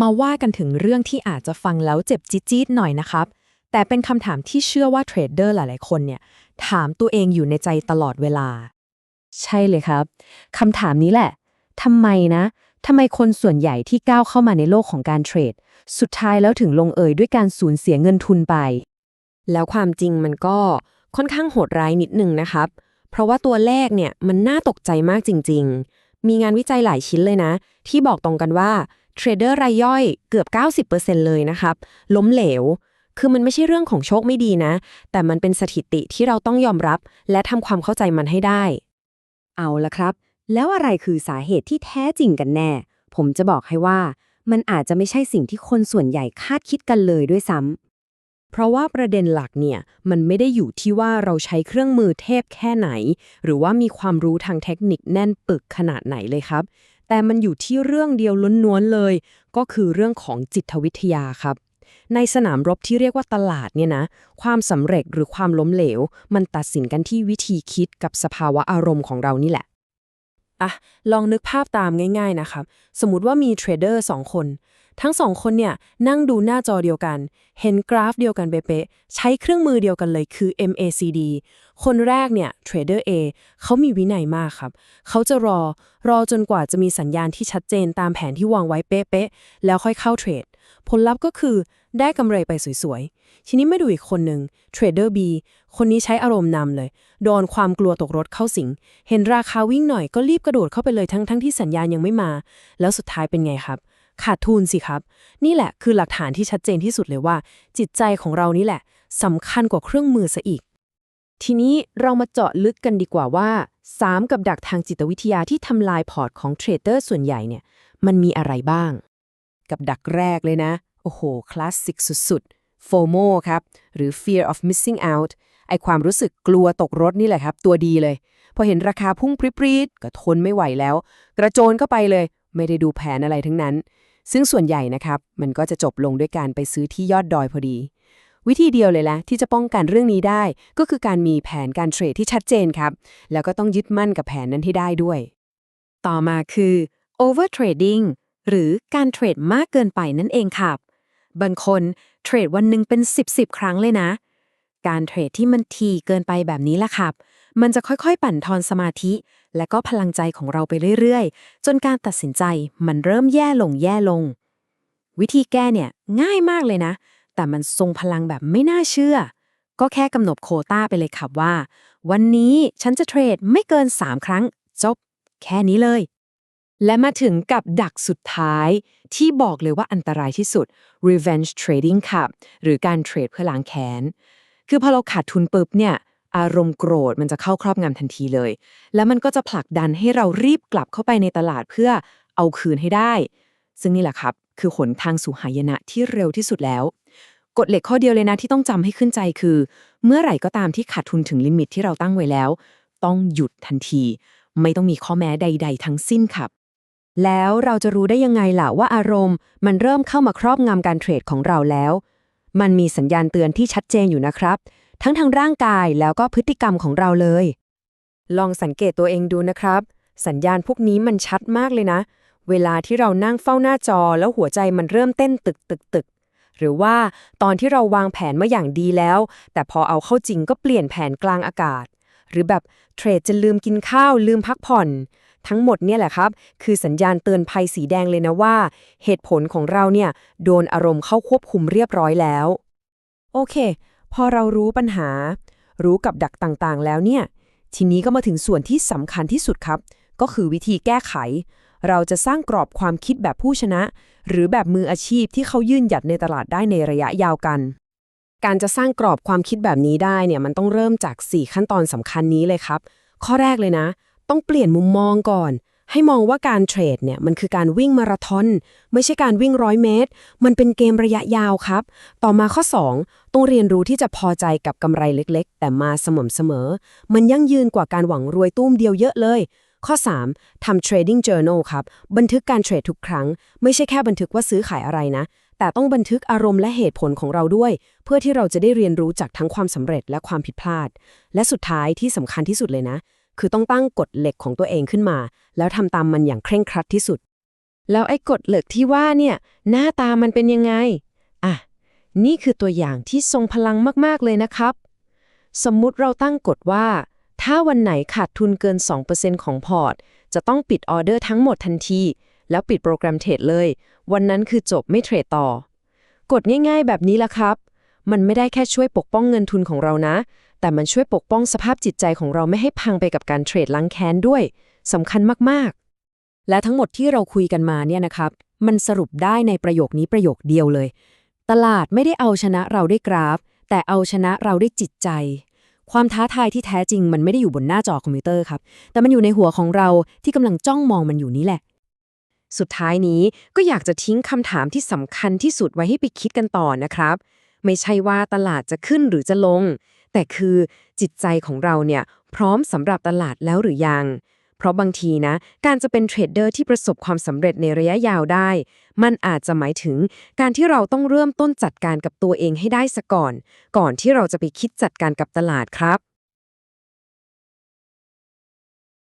มาว่ากันถึงเรื่องที่อาจจะฟังแล้วเจ็บจี๊ดๆหน่อยนะครับ แต่เป็นคำถามที่เชื่อว่าเทรดเดอร์หลายๆคนเนี่ย ถามตัวเองอยู่ในใจตลอดเวลา ใช่เลยครับคำถามนี้แหละทำไมนะทำไมคนส่วนใหญ่ที่ก้าวเข้ามาในโลกของการเทรด สุดท้ายแล้วถึงลงเอยด้วยการสูญเสียเงินทุนไป แล้วความจริงมันก็ค่อนข้างโหดร้ายนิดนึงนะครับ เพราะว่าตัวเลขเนี่ยมันน่าตกใจมากจริง ๆ มีงานวิจัยหลายชิ้นเลยนะ ที่บอกตรงกันว่า เทรดเดอร์รายย่อยเกือบ 90%เลยนะครับ ล้มเหลว คือมันไม่ใช่เรื่องของโชคไม่ดีนะ แต่มันเป็นสถิติที่เราต้องยอมรับ และทำความเข้าใจมันให้ได้ เอาละครับ แล้วอะไรคือสาเหตุที่แท้จริงกันแน่ ผมจะบอกให้ว่า มันอาจจะไม่ใช่สิ่งที่คนส่วนใหญ่คาดคิดกันเลยด้วยซ้ำเพราะว่าประเด็นหลักเนี่ย มันไม่ได้อยู่ที่ว่าเราใช้เครื่องมือเทพแค่ไหน หรือว่ามีความรู้ทางเทคนิคแน่นปึกขนาดไหนเลยครับ แต่มันอยู่ที่เรื่องเดียวล้วนๆเลย ก็คือเรื่องของจิตวิทยาครับ ในสนามรบที่เรียกว่าตลาดเนี่ยนะ ความสำเร็จหรือความล้มเหลว มันตัดสินกันที่วิธีคิดกับสภาวะอารมณ์ของเรานี่แหละอะลองนึกภาพตามง่าย ๆนะครับ สมมติว่ามีเทรดเดอร์สองคน ทั้งสองคนเนี่ยนั่งดูหน้าจอเดียวกัน เห็นกราฟเดียวกันเป๊ะๆใช้เครื่องมือเดียวกันเลยคือ MACD คนแรกเนี่ยเทรดเดอร์ A เขามีวินัยมากครับ เขาจะรอรอจนกว่าจะมีสัญญาณที่ชัดเจนตามแผนที่วางไว้เป๊ะๆแล้วค่อยเข้าเทรด ผลลัพธ์ก็คือได้กำไรไปสวยๆ ทีนี้ไม่ดูอีกคนหนึ่งเทรดเดอร์ B คนนี้ใช้อารมณ์นำเลย โดนความกลัวตกรถเข้าสิง เห็นราคาวิ่งหน่อยก็รีบกระโดดเข้าไปเลยทั้งทั้งที่สัญญาณยังไม่มา แล้วสุดท้ายเป็นไงครับ ขาดทุนสิครับ นี่แหละคือหลักฐานที่ชัดเจนที่สุดเลยว่า จิตใจของเรานี่แหละสำคัญกว่าเครื่องมือซะอีก ทีนี้เรามาเจาะลึกกันดีกว่าว่า 3 กับดักทางจิตวิทยาที่ทำลายพอร์ตของเทรดเดอร์ส่วนใหญ่เนี่ยมันมีอะไรบ้าง กับดักแรกเลยนะ โอ้โห คลาสสิกสุดๆ FOMO ครับ หรือ fear of missing out ไอความรู้สึกกลัวตกรถนี่แหละครับ ตัวดีเลย พอเห็นราคาพุ่งปรี๊ดก็ทนไม่ไหวแล้ว กระโจนเข้าไปเลย ไม่ได้ดูแผนอะไรทั้งนั้น ซึ่งส่วนใหญ่นะครับ มันก็จะจบลงด้วยการไปซื้อที่ยอดดอยพอดี วิธีเดียวเลยแหละที่จะป้องกันเรื่องนี้ได้ ก็คือการมีแผนการเทรดที่ชัดเจนครับ แล้วก็ต้องยึดมั่นกับแผนนั้นให้ได้ด้วย ต่อมาคือ over trading หรือการเทรดมากเกินไปนั่นเองครับ บางคนเทรดวันหนึ่งเป็น 10 10ครั้งเลยนะ การเทรดที่มันทีเกินไปแบบนี้ล่ะครับ มันจะค่อยๆ ปั่นทอนสมาธิ และก็พลังใจของเราไปเรื่อยๆ จนการตัดสินใจมันเริ่มแย่ลงแย่ลง วิธีแก้เนี่ยง่ายมากเลยนะ แต่มันทรงพลังแบบไม่น่าเชื่อ ก็แค่กำหนดโคต้าไปเลยครับว่า วันนี้ฉันจะเทรดไม่เกิน 3 ครั้ง จบ แค่นี้เลย และมาถึงกับดักสุดท้าย ที่บอกเลยว่าอันตรายที่สุด revenge trading ค่ะหรือการเทรดเพื่อล้างแค้นคือพอเราขาดทุนปุ๊บเนี่ย อารมณ์โกรธมันจะเข้าครอบงำทันทีเลย แล้วมันก็จะผลักดันให้เรารีบกลับเข้าไปในตลาดเพื่อเอาคืนให้ได้ ซึ่งนี่แหละครับ คือหนทางสู่หายนะที่เร็วที่สุดแล้ว กฎเหล็กข้อเดียวเลยนะที่ต้องจำให้ขึ้นใจคือ เมื่อไหร่ก็ตามที่ขาดทุนถึงลิมิตที่เราตั้งไว้แล้ว ต้องหยุดทันที ไม่ต้องมีข้อแม้ใด ๆ ทั้งสิ้นครับแล้วเราจะรู้ได้ยังไงล่ะว่าอารมณ์ มันเริ่มเข้ามาครอบงำการเทรดของเราแล้ว มันมีสัญญาณเตือนที่ชัดเจนอยู่นะครับ ทั้งทางร่างกายแล้วก็พฤติกรรมของเราเลย ลองสังเกตตัวเองดูนะครับ สัญญาณพวกนี้มันชัดมากเลยนะ เวลาที่เรานั่งเฝ้าหน้าจอแล้วหัวใจมันเริ่มเต้นตึกตึกตึกหรือว่าตอนที่เราวางแผนมาอย่างดีแล้ว แต่พอเอาเข้าจริงก็เปลี่ยนแผนกลางอากาศ หรือแบบเทรดจะลืมกินข้าวลืมพักผ่อน ทั้งหมดเนี่ยแหละครับ คือสัญญาณเตือนภัยสีแดงเลยนะว่า เหตุผลของเราเนี่ย โดนอารมณ์เข้าควบคุมเรียบร้อยแล้ว โอเค พอเรารู้ปัญหา รู้กับดักต่างๆ แล้วเนี่ย ทีนี้ก็มาถึงส่วนที่สำคัญที่สุดครับ ก็คือวิธีแก้ไข เราจะสร้างกรอบความคิดแบบผู้ชนะ หรือแบบมืออาชีพที่เขายื่นหยัดในตลาดได้ในระยะยาวกัน การจะสร้างกรอบความคิดแบบนี้ได้เนี่ยมันต้องเริ่มจาก 4 ขั้นตอนสำคัญนี้เลยครับ ข้อแรกเลยนะ ต้องเปลี่ยนมุมมองก่อน ให้มองว่าการเทรดเนี่ยมันคือการวิ่งมาราธอนไม่ใช่การวิ่งร้อยเมตร มันเป็นเกมระยะยาวครับ ต่อมาข้อ 2 ต้องเรียนรู้ที่จะพอใจกับกำไรเล็กๆ แต่มาสม่ำเสมอ มันยั่งยืนกว่าการหวังรวยตุ้มเดียวเยอะเลย ข้อ 3 ทำ trading journal ครับ บันทึกการเทรดทุกครั้ง ไม่ใช่แค่บันทึกว่าซื้อขายอะไรนะ แต่ต้องบันทึกอารมณ์และเหตุผลของเราด้วย เพื่อที่เราจะได้เรียนรู้จากทั้งความสำเร็จและความผิดพลาด และสุดท้ายที่สำคัญที่สุดเลยนะ คือต้องตั้งกฎเหล็กของตัวเองขึ้นมา แล้วทำตามมันอย่างเคร่งครัดที่สุด แล้วไอ้กฎเหล็กที่ว่าเนี่ยหน้าตามันเป็นยังไงอะนี่คือตัวอย่างที่ทรงพลังมากๆเลยนะครับ สมมุติเราตั้งกฎว่า ถ้าวันไหนขาดทุนเกิน 2%ของพอร์ต จะต้องปิดออเดอร์ทั้งหมดทันที แล้วปิดโปรแกรมเทรดเลย วันนั้นคือจบไม่เทรดต่อ กฎง่ายๆแบบนี้ละครับ มันไม่ได้แค่ช่วยปกป้องเงินทุนของเรานะ แต่มันช่วยปกป้องสภาพจิตใจของเราไม่ให้พังไปกับการเทรดล้างแค้นด้วยสำคัญมากและทั้งหมดที่เราคุยกันมาเนี่ยนะครับ มันสรุปได้ในประโยคนี้ประโยคเดียวเลย ตลาดไม่ได้เอาชนะเราได้กราฟ แต่เอาชนะเราได้จิตใจ ความท้าทายที่แท้จริงมันไม่ได้อยู่บนหน้าจอคอมพิวเตอร์ครับ แต่มันอยู่ในหัวของเราที่กำลังจ้องมองมันอยู่นี่แหละสุดท้ายนี้ก็อยากจะทิ้งคำถามที่สำคัญที่สุดไว้ให้ไปคิดกันต่อนะครับ ไม่ใช่ว่าตลาดจะขึ้นหรือจะลง แต่คือจิตใจของเราเนี่ยพร้อมสำหรับตลาดแล้วหรือยัง เพราะบางทีนะ การจะเป็นเทรดเดอร์ที่ประสบความสำเร็จในระยะยาวได้ มันอาจจะหมายถึงการที่เราต้องเริ่มต้นจัดการกับตัวเองให้ได้ซะก่อน ก่อนที่เราจะไปคิดจัดการกับตลาดครับ